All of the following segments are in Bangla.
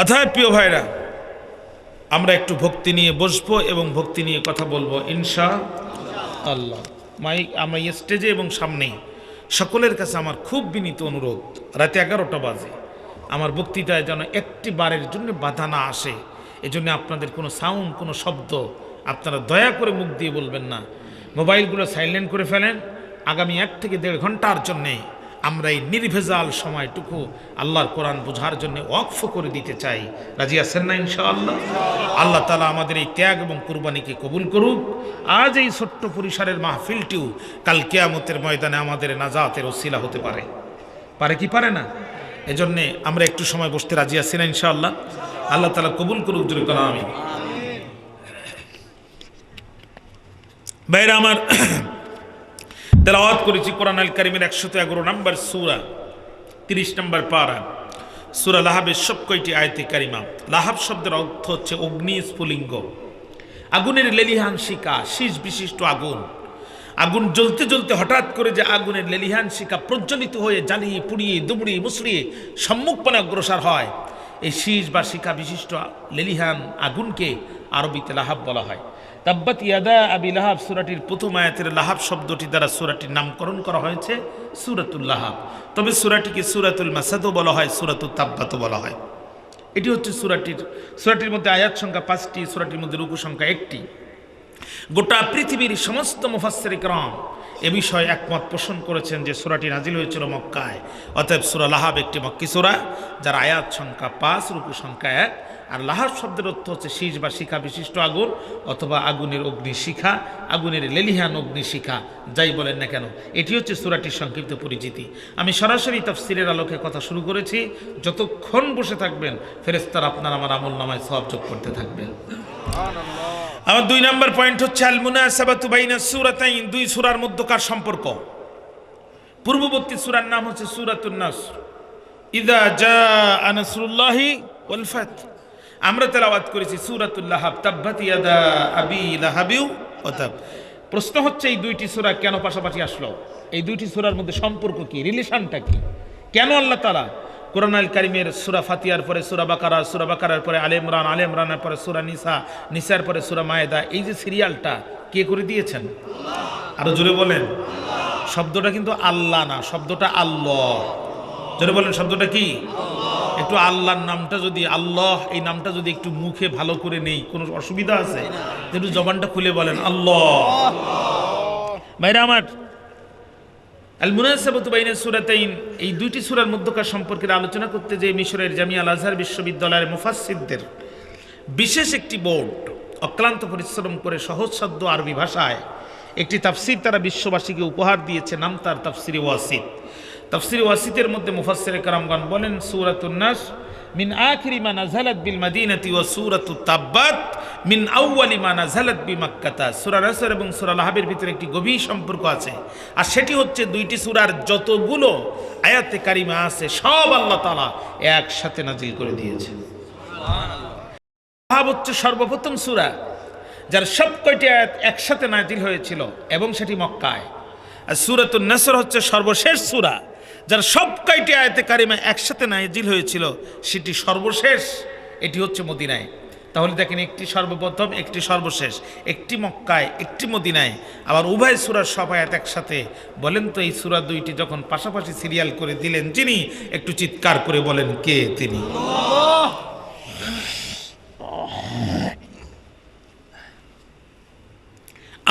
অর্থাৎ প্রিয় ভাইরা, আমরা একটু ভক্তি নিয়ে বসবো এবং ভক্তি নিয়ে কথা বলব, ইনশা আল্লাহ। মাইক আমরা স্টেজে এবং সামনেই সকলের কাছে আমার খুব বিনীত অনুরোধ, রাতে এগারোটা বাজে। আমার বক্তৃতায় যেন একটি বারের জন্য বাধা না আসে, এজন্য আপনাদের কোনো সাউন্ড কোনো শব্দ আপনারা দয়া করে মুখ দিয়ে বলবেন না। মোবাইলগুলো সাইলেন্ট করে ফেলেন, আগামী এক থেকে দেড় ঘণ্টার জন্যে আমরা এই নির্ভেজাল সময়টুকু আল্লাহর কোরআন বোঝার জন্য ওয়াকফ করে দিতে চাই। রাজি আছেন না ইনশাআল্লাহ? আল্লাহ তালা আমাদের এই ত্যাগ এবং কুরবানিকে কবুল করুক। আজ এই ছোট্ট পরিসরের মাহফিলটিও কাল কেয়ামতের ময়দানে আমাদের নাজাতের ওসিলা হতে পারে। পারে কি পারে না? এজন্যে আমরা একটু সময় বসতে রাজি আছি না ইনশাআল্লাহ? আল্লাহ তালা কবুল করুক, জোরে করা আমি বাইরে আমার তেলাওয়াত করেছি কোরআন আল কারিমের একশত এগারো নম্বর সুরা, তিরিশ নম্বর পারা। সুরা লাহাবের সব কয়টি আয়তে কারিমা? লাহাব শব্দের অর্থ হচ্ছে অগ্নি স্ফুলিঙ্গ। আগুনের লেলিহান শিকা শীষ বিশিষ্ট আগুন। আগুন জ্বলতে জ্বলতে হঠাৎ করে যে আগুনের লেলিহান শিকা প্রজ্বলিত হয়ে জ্বালিয়ে পুড়িয়ে দুমড়িয়ে মুসড়িয়ে সম্মুখপানে অগ্রসর হয়। এই শীষ বা শিখা বিশিষ্ট লেলিহান আগুনকে আরবিতে লাহাব বলা হয়। তাব্বাত ইয়াদা আবি লাহাব সুরাটির প্রথম আয়াতের লাহাব শব্দটি দ্বারা সুরাটির নামকরণ করা হয়েছে সুরাতুল লাহাব। তবে সুরাটিকে সুরাতুল মাসাদও বলা হয় সুরাতুল তাব্বাতও বলা হয়। এটি হচ্ছে সুরাটির সুরাটির মধ্যে আয়াত সংখ্যা পাঁচটি, সুরাটির মধ্যে রুকু সংখ্যা একটি। গোটা পৃথিবীর সমস্ত মুফাসের ক্রম এ বিষয়ে একমত পোষণ করেছেন যে সুরাটি নাজিল হয়েছিল মক্কায়। অতএব সুরা লাহাব একটি মক্কি সুরা, যার আয়াত সংখ্যা পাঁচ, রুকু সংখ্যা এক। আর লাহাব শব্দের অর্থ হচ্ছে শীষ বা শিখা বিশিষ্ট আগুন অথবা আগুনের অগ্নি শিখা আগুনের লেলিহান অগ্নি শিখা যাই বলেন না কেন। এটি হচ্ছে সুরাটির সংক্ষিপ্ত পরিচিতি। আমি সরাসরি তাফসিরের আলোকে কথা শুরু করেছি। যতক্ষণ বসে থাকবেন ফেরেস্তার আপনার আমার আমল নামায় সব যোগ করতে থাকবেন। আমার দুই নম্বর পয়েন্ট হচ্ছে আল মুনাসাবাতু বাইনা সূরাতাইন দুই সূরার মধ্যকার সম্পর্ক। পূর্ববর্তী সূরার নাম হচ্ছে সূরাতুন নাসর। ইদা জাআ নাসরুল্লাহি ওয়াল ফাত। আমরা তেলাওয়াত করেছি ওয়া প্রশ্ন হচ্ছে, এই দুইটি সূরা কেন পাশাপাশি আসলো? এই দুইটি সুরার মধ্যে সম্পর্ক কি? রিলেশনটা কি? কেন আল্লাহ তালা কোরআন আল কারিমের সুরা ফাতিয়ার পরে, সুরা বাকারা, সুরা বাকারার পরে, আলে ইমরান, আলে ইমরানের পরে, সুরা নিসা, নিসার পরে, সুরা মায়েদা, এই যে সিরিয়ালটা কে করে দিয়েছেন? আরও জোরে বলেন। শব্দটা কিন্তু আল্লাহ না, শব্দটা আল্লাহ। জোরে বলেন, শব্দটা কি? একটু আল্লাহর নামটা যদি, আল্লাহ, এই নামটা যদি একটু মুখে ভালো করে নেই, কোনো অসুবিধা আছে? একটু জবানটা খুলে বলেন, আল্লাহ। ভাইরা আমার এই দুইটি সূরার মধ্যকার সম্পর্কের আলোচনা করতে যে মিশরের জামিয়া আল আজহার বিশ্ববিদ্যালয়ের মুফাসসিরদের বিশেষ একটি বোর্ড অক্লান্ত পরিশ্রম করে সহজসাধ্য আরবি ভাষায় একটি তাফসির তারা বিশ্ববাসীকে উপহার দিয়েছে, নাম তার তাফসিরি ওয়াসিদ তাফসিরি ওয়াসিতের মধ্যে মুফাসসিরে কারামগণ বলেন, সূরাতুন নাস, মিন আখিরি মা নাযালাত বিল মাদিনাতি ওয়া সূরাতুত তাব্বাত, মিন আউয়ালি মা নাযালাত বি মাক্কাতা। সূরা নাসর এবং সূরা লাহাবের ভিতরে একটি গভীর সম্পর্ক আছে। আর সেটি হচ্ছে দুইটি সূরার যতগুলো আয়াতে কারিমা আছে, সব আল্লাহ তাআলা একসাথে নাজিল করে দিয়েছে। লাহাব হচ্ছে সর্বপ্রথম সূরা, যার সব কয়টি আয়াত একসাথে নাজিল হয়েছিল এবং সেটি মক্কায়। আর সূরাতুন নাসর হচ্ছে সর্বশেষ সূরা। যার সব কয়টি আয়াতে কারিমা একসাথে নাজিল হয়েছিল, সেটি সর্বশেষ। এটি হচ্ছে মদিনায়। তাহলে দেখেন একটি সর্বপ্রথম, একটি সর্বশেষ। একটি মক্কায়, একটি মদিনায়। আবার উভয় সুরার সব আয়াত একসাথে। বলেন তো এই সুরা দুইটি যখন পাশাপাশি সিরিয়াল করে দিলেন যিনি একটু চিৎকার করে বলেন, কে তিনি?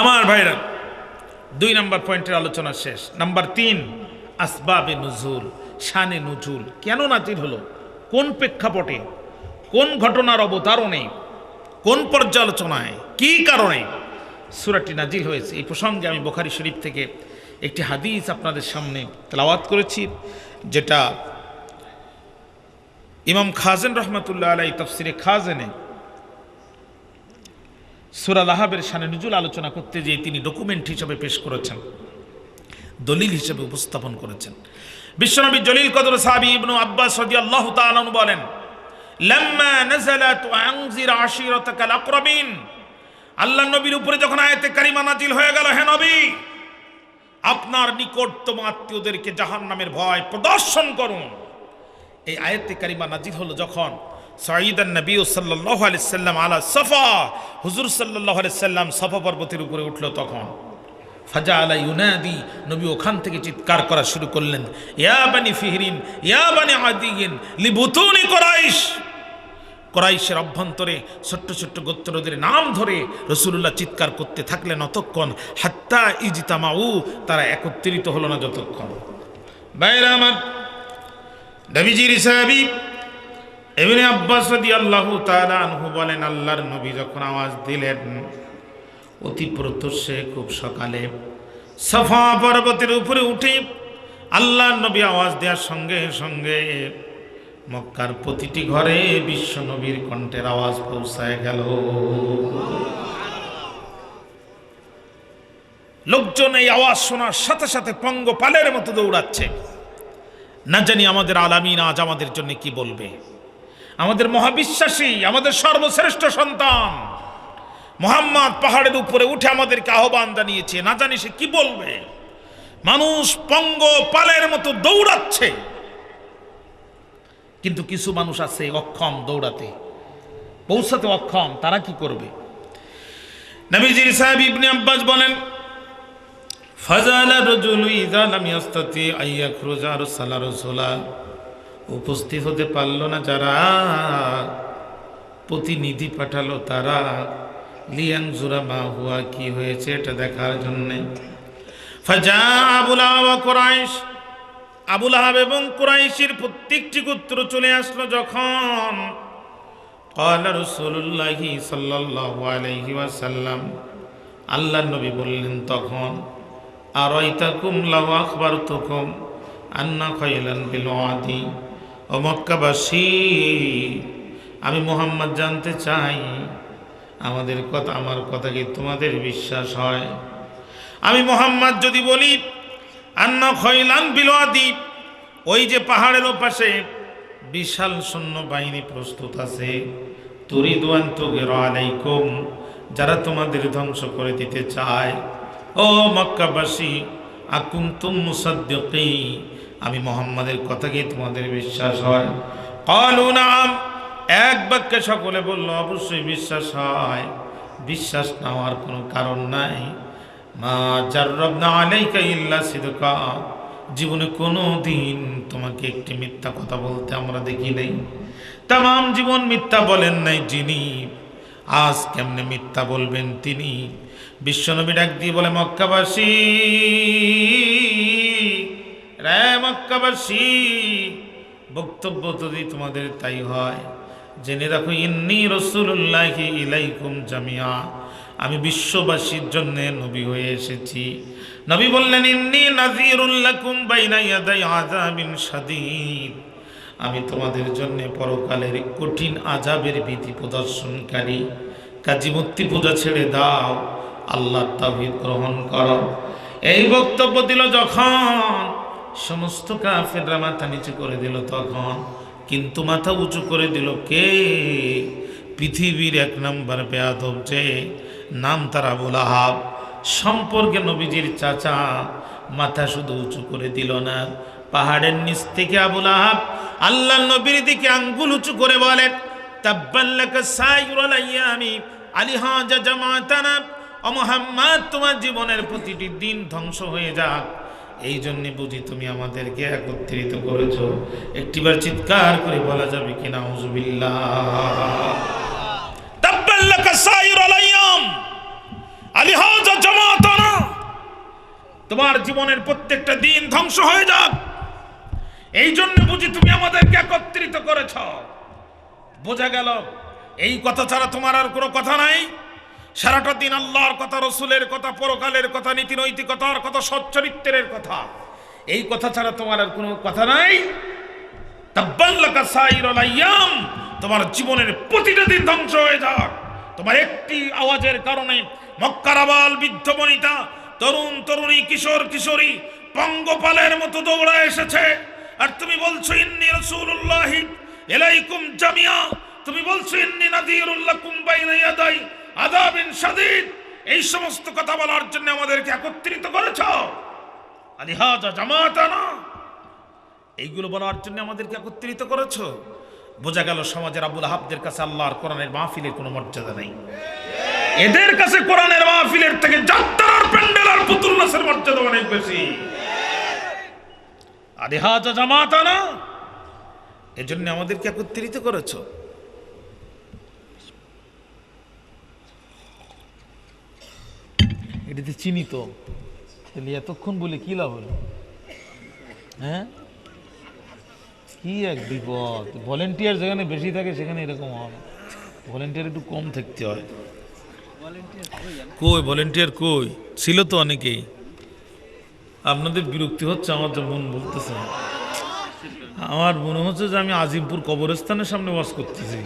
আমার ভাইরা, দুই নম্বর পয়েন্টের আলোচনা শেষ। নাম্বার তিন আসবাবে নজুল, শানে নজুল। কেন নাজিল হলো? কোন প্রেক্ষাপটে? কোন ঘটনার অবতারণে? কোন পর্যালোচনায়? কি কারণে? সুরাটি নাজিল হয়েছে। এই প্রসঙ্গে আমি বোখারি শরীফ থেকে একটি হাদিস আপনাদের সামনে তেলাওয়াত করেছি, যেটা ইমাম খাজেন রহমতুল্লাহ আলাই তফসিরে খাজেনে সুরা লাহাবের সানে নজুল আলোচনা করতে যেয়ে তিনি ডকুমেন্ট হিসেবে পেশ করেছেন। দলিল হিসেবে উপস্থাপন করেছেন। বিশ্বনবী জলিল কদর সাহাবি ইবনু আব্বাস রাদিয়াল্লাহু তাআলা আনহু বলেন, লাম্মা নাযালাত আনজির আশিরাতাকাল আকরাবিন। আল্লাহ নবীর উপরে যখন আয়াতে কারিমা নাজিল হয়ে গেল, হে নবী, আপনার নিকটতম আত্মীয়দেরকে জাহান্নামের ভয় প্রদর্শন করুন। এই আয়াতে কারিমা নাজিল হলো যখন সাঈদান নবী সাল্লাহ আলিয়াল্লাম আলা সফা, হুজুর সাল্লাহ আলিয়াল্লাম সফা পর্বতের উপরে উঠল তখন। ফাজা আলা ইউনাদি, নবী ওখান থেকে চিৎকার করা শুরু করলেন। ইয়া বানি ফিহরিন, ইয়া বানি আদিগিন লিবুতুনি কোরাইশ। কোরাইশের অভ্যন্তরে ছোট্ট ছোট্ট গোত্রদের নাম ধরে রসুল্লাহ চিৎকার করতে থাকলেন অতক্ষণ। হাত্তা ইজিতামাউ, তারা একত্রিত হলো না যতক্ষণ। বাইরে আমার নবীজির সাহাবি এমনি আব্বাস রাদিয়াল্লাহু তাআলা আনহু বলেন, আল্লাহর নবী যখন আওয়াজ দিলেন অতি প্রত্যুষে খুব সকালে সফা পর্বতের উপরে উঠে আল্লাহ নবী আওয়াজ দেওয়ার সঙ্গে সঙ্গে মক্কার প্রতিটি ঘরে বিশ্ব নবীর কণ্ঠের আওয়াজ পৌঁছায় গেল। লোকজন এই আওয়াজ শোনার সাথে সাথে পঙ্গপালের মতো দৌড়াচ্ছে। না জানি আমাদের আলামিন আজ আমাদের জন্য কি বলবে। আমাদের মহাবিশ্বাসী, আমাদের সর্বশ্রেষ্ঠ সন্তান। মোহাম্মদ পাহাড়ের উপরে উঠে আমাদেরকে আহ্বান জানিয়েছে, না জানি সে কি বলবে? মানুষ পঙ্গ পালের মতো দৌড়াচ্ছে। কিন্তু কিছু মানুষ আছে অক্ষম দৌড়াতে। পৌঁছাতে অক্ষম, তারা কি করবে? নবীজির সাহেব ইবনে আব্বাস বলেন উপস্থিত হতে পারল না যারা, প্রতিনিধি পাঠালো তারা। লিয়াং জুরা মা হুয়া কি হয়েছে এটা দেখার জন্যে ফাজা আবুল আওয়া কোরাইশ আবুল আহাব এবং কুরাইশির প্রত্যেকটি গোত্র চলে আসলো যখন قال رسول الله صلى الله عليه وسلم আল্লাহ নবী বললেন তখন আর ইতাকুম লাউ আখবারতুকুম আন্না খাইলান বিল ওয়াদি ও মক্কাবাসী আমি মোহাম্মদ জানতে চাই আমাদের কথা, আমার কথা কি তোমাদের বিশ্বাস হয়? আমি মোহাম্মদ যদি বলি, আন্না খৈলান বিলোয়াদি ওই যে পাহাড়ের ওপাশে বিশাল সৈন্য বাহিনী প্রস্তুত আছে, তুরিদওয়ান যারা তোমাদের ধ্বংস করে দিতে চায়। ও মক্কাবাসী আকুম আমি মোহাম্মদের কথা কি তোমাদের বিশ্বাস হয়? কলু নাম এক বাক্যে সকলে বলল, অবশ্যই বিশ্বাস হয়। বিশ্বাস না হওয়ার কোনো কারণ নাই। মা জার্রবনা আলাইকা ইল্লা সিদকা। জীবনে কোনো দিন তোমাকে একটি মিথ্যা কথা বলতে আমরা দেখি নাই। তাম জীবন মিথ্যা বলেন নাই যিনি। আজ কেমনে মিথ্যা বলবেন তিনি? বিশ্বনবী ডাক দিয়ে বলে, মক্কাবাসী, রে মক্কাবাসী, বক্তব্য যদি তোমাদের তাই হয় জেনে রাখো, ইন্নি রসুল্লাহি ইলাইকুম জামিয়া আমি বিশ্ববাসীর জন্য নবী হয়ে এসেছি। নবী বললেন, ইন্নি নাজিরুল্লাকুম বাইনা ইয়াদাই আযাবিন শাদীদ। আমি তোমাদের জন্য পরকালের কঠিন আজাবের ভীতি প্রদর্শনকারী। কাজী মূর্তি পূজা ছেড়ে দাও, আল্লাহ তাহিদ গ্রহণ করো। এই বক্তব্য দিল যখন, সমস্ত কাফেররা মাথা নিচু করে দিল তখন। কিন্তু মাথা উঁচু করে দিল কে? পৃথিবীর এক নম্বর বেয়াদব যে, নাম তার আবুল আহাব। সম্পর্কে নবীজির চাচা মাথা শুধু উঁচু করে দিল না, পাহাড়ের নিচ থেকে আবুল আহাব আল্লাহ নবীর দিকে আঙ্গুল উঁচু করে বলে তাব্বাল্লাকা সাইরুল আইয়ামি আলিহাজা জামাতানা, ও মোহাম্মদ, তোমার জীবনের প্রতিটি দিন ধ্বংস হয়ে যাক। এই জন্য বুঝি তুমি আমাদেরকে একত্রিত করেছ। একটিবার চিৎকার করে বলা যাবে কিনা তোমার জীবনের প্রত্যেকটা দিন ধ্বংস হয়ে যাক। এই জন্য বুঝি তুমি আমাদেরকে একত্রিত করেছ। বোঝা গেল, এই কথা ছাড়া তোমার আর কোনো কথা নাই। সারাটা দিন আল্লাহর কথা, রসুলের কথা, পরকালের কথা নীতি নৈতিকতার কথা, সচ্চরিত্রের কথা। এই কথা ছাড়া তোমার আর কোনো কথা নাই। তোমার জীবনের প্রতিটা দিন ধ্বংস হয়ে যাক। তোমার একটি আওয়াজের কারণে মক্কারাবাল বৃদ্ধ বনিতা, তরুণ তরুণী, কিশোর কিশোরী, পঙ্গপালের মতো দৌড়া এসেছে। আর তুমি বলছো, ইন্নি রাসূলুল্লাহি ইলাইকুম জামিয়া। তুমি বলছো, ইন্নি নাযীরুল্লাকুম বাইনা ইয়াদাই। আযাবিন শাদীদ, এই সমস্ত কথা বলার জন্য আমাদেরকে একত্রিত করেছ। আলিহাজা জামাতানা, এইগুলো বলার জন্য আমাদেরকে একত্রিত করেছ। বোঝা গেল সমাজের আবুল আহাবদের কাছে আল্লাহর কোরআনের মাহফিলের কোনো মর্যাদা নেই। এদের কাছে কোরআনের মাহফিলের থেকে যাত্রার প্যান্ডেল আর পুতুল নাচের মর্যাদা অনেক বেশি। আরে হাজা জামাত না এজন্য আমাদেরকে একত্রিত করেছ। এটাতে চিনি তো। তাহলে এতক্ষণ বলে কি লাভ হলো? হ্যাঁ? কি এক বিপদ? ভলেন্টিয়ার যেখানে বেশি থাকে, সেখানে এরকম হয় ভলেন্টিয়ার একটু কম থাকতে হয়। কই, ভলেন্টিয়ার কই? ছিল তো অনেকেই। আপনাদের বিরক্তি হচ্ছে, আমার যে মন বলতেছে আমার মনে হচ্ছে যে আমি আজিমপুর কবরস্থানের সামনে বাস করতেছি।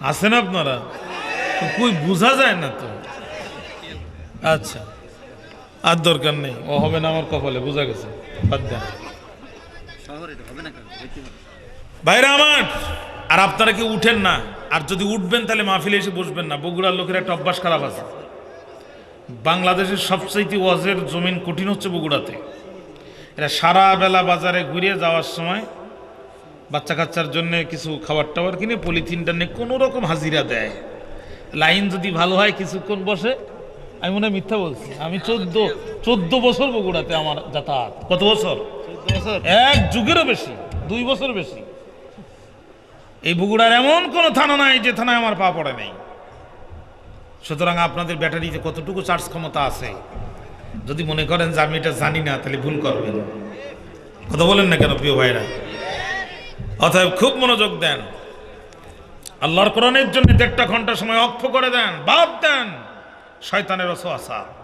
আছেন আপনারা? কই, বোঝা যায় না তো। আচ্ছা। আর দরকার নেই। ও হবে না আমার কপালে, বোঝা গেছে। বাদ ভাইরা আমার, আর আপনারা কি উঠেন না? আর যদি উঠবেন, তাহলে মাহফিলে এসে বসবেন না। বগুড়ার লোকের একটা অভ্যাস খারাপ আছে। বাংলাদেশের সবচাইতে ওয়াজের জমিন কঠিন হচ্ছে বগুড়াতে। এরা সারা বেলা বাজারে ঘুরিয়ে যাওয়ার সময় বাচ্চা কাচ্চার জন্য কিছু খাবার টাবার কিনে পলিথিনটা নিয়ে কোনো রকম হাজিরা দেয়। লাইন যদি ভালো হয়, কিছুক্ষণ বসে আমি মনে হয় মিথ্যা বলছি। আমি চোদ্দ চোদ্দ বছর বগুড়াতে আমার যাতায়াত। কত বছর? এক যুগেরও বেশি দুই বছর বেশি। এই বগুড়ার এমন কোনো থানা নাই যে থানায় আমার পা পড়ে নাই। সুতরাং আপনাদের ব্যাটারিতে কতটুকু চার্জ ক্ষমতা আছে? যদি মনে করেন যে আমি এটা জানি না তাহলে ভুল করবেন। কথা বলেন না কেন প্রিয় ভাইরা? অতএব খুব মনোযোগ দেন। আল্লাহর কোরআনের জন্য দেড়টা ঘণ্টা সময় অক্ষ করে দেন বাদ দেন। শয়তানের আসা